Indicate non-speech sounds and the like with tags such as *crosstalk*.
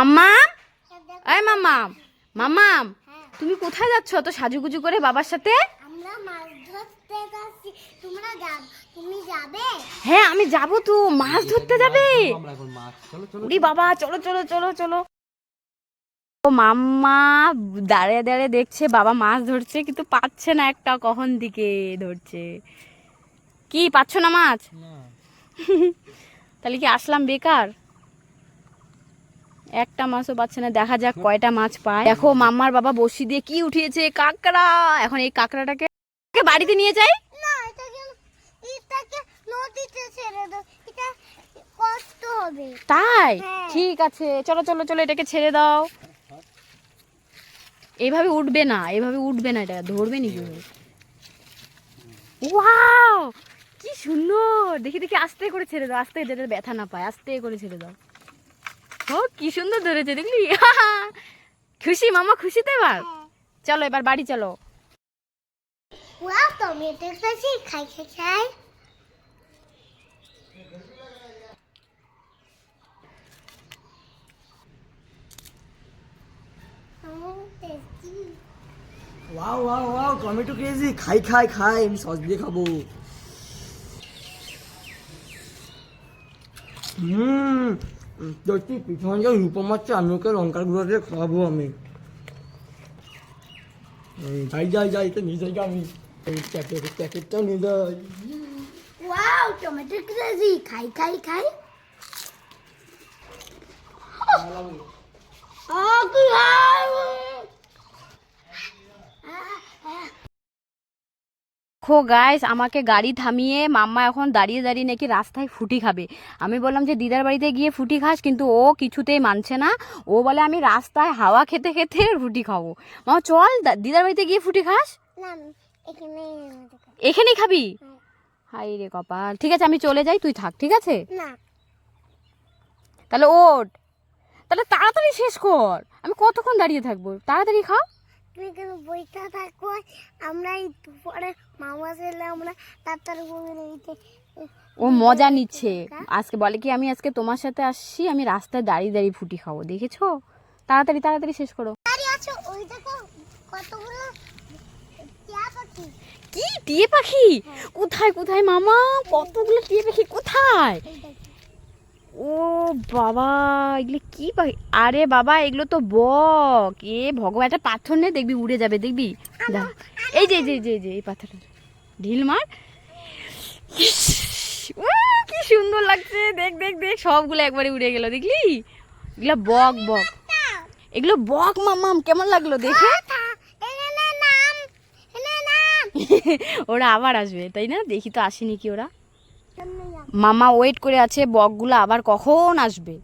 মাম্মা? এই মাম্মাম মাম্মাম তুমি কোথায় যাচ্ছ তো সাজুগুজু করে বাবার সাথে? আমরা মাছ ধরতে যাচ্ছি। তোমরা যাব তুমি যাবে? হ্যাঁ আমি যাব তো মাছ ধরতে যাবে। আমরা এখন মাছ। চলো চলো। উড়ি বাবা চলো চলো চলো চলো। ও মাম্মা দাঁড়িয়ে দাঁড়িয়ে দেখছে বাবা মাছ ধরছে কিন্তু পাচ্ছে না একটা কখন দিকে ধরছে। কি পাচ্ছ না মাছ? তাহলে কি আসলাম বেকার? একটা মাছও পাচ্ছে না দেখা যাক কয়টা মাছ পায়। দেখো মাম্মার বাবা বসি দিয়ে কি উঠিয়েছে কাঁকড়া। এখন এই কাঁকড়াটাকে বাড়িতে নিয়ে যাই তাই? হ্যাঁ। ঠিক আছে চলো চলো চলো এটাকে ছেড়ে দাও। এইভাবে উঠবে না এইভাবে উঠবে না এটা ধরবে নি ওয়াও কি সুন্দর! দেখি দেখি আস্তে করে ছেড়ে দাও আস্তে যাতে ব্যথা না পায় আস্তে করে ছেড়ে দাও। ও কি সুন্দর ধরেছে দেখলি? খুশি মামা খুশি তো এবার? চলো এবার বাড়ি চলো। ওয়াও টমেটো খাই খাই খাই। Wow wow wow tomato crazy খাই খাই খাই আমি সস দিয়ে খাব। হুম পিছনে যা রূপম মারছে আমি ওকে দিয়ে খাওয়াবো আমি। যাই যাই যাই তো নিয়ে যাই আমি। এই প্যাকেট প্যাকেটটাও নিয়ে যাই। ওয়াও টমেটো ক্রেজি খাই খাই খাই। ও কি খাই দেখো গাইস আমাকে গাড়ি থামিয়ে মাম্মা এখন দাঁড়িয়ে দাঁড়িয়ে নাকি রাস্তায় ফুটি খাবে। আমি বললাম যে দিদার বাড়িতে গিয়ে ফুটি খাস কিন্তু ও কিছুতেই মানছে না। ও বলে আমি রাস্তায় হাওয়া খেতে খেতে ফুটি খাব। মা চল দিদার বাড়িতে গিয়ে ফুটি খাস। এখানেই খাবি? হ্যাঁ। হাই রে কপাল। ঠিক আছে আমি চলে যাই তুই থাক ঠিক আছে? তাহলে ওট তাহলে তাড়াতাড়ি শেষ কর। আমি কতক্ষণ দাঁড়িয়ে থাকব? তাড়াতাড়ি খাও। কেন বইটা থাকো? আমরা একটু পরে মামা ছেলে আমরা তাড়াতাড়ি করে এইতে ও মজা নিচ্ছে। আজকে বলে কি আমি আজকে তোমার সাথে আসছি আমি রাস্তায় দাঁড়িয়ে দাঁড়িয়ে ফুটি খাব দেখেছ? তাড়াতাড়ি তাড়াতাড়ি শেষ করো। দাঁড়িয়ে আছো ওই দেখো কতগুলো টিয়া পাখি। কি? টিয়ে পাখি? কোথায় কোথায় মামা? কতগুলো টিয়ে পাখি কোথায়? এই ও বাবা এগুলো কি পাখি আরে বাবা এগুলো তো বক। এ ভগবান একটা পাথর নে দেখবি উড়ে যাবে দেখবি। এই যে এই যে এই যে এই পাথরটা। ঢিল মার। কি সুন্দর লাগছে। দেখ দেখ দেখ সবগুলো একবারে উড়ে গেল দেখলি? এগুলো বক বক। এগুলো বক মামাম কেমন লাগল দেখে? *laughs* ওরা আবার আসবে তাই না? দেখি তো আসেনি কি ওরা। মামা ওয়েট করে আছে বকগুলো আবার কখন আসবে?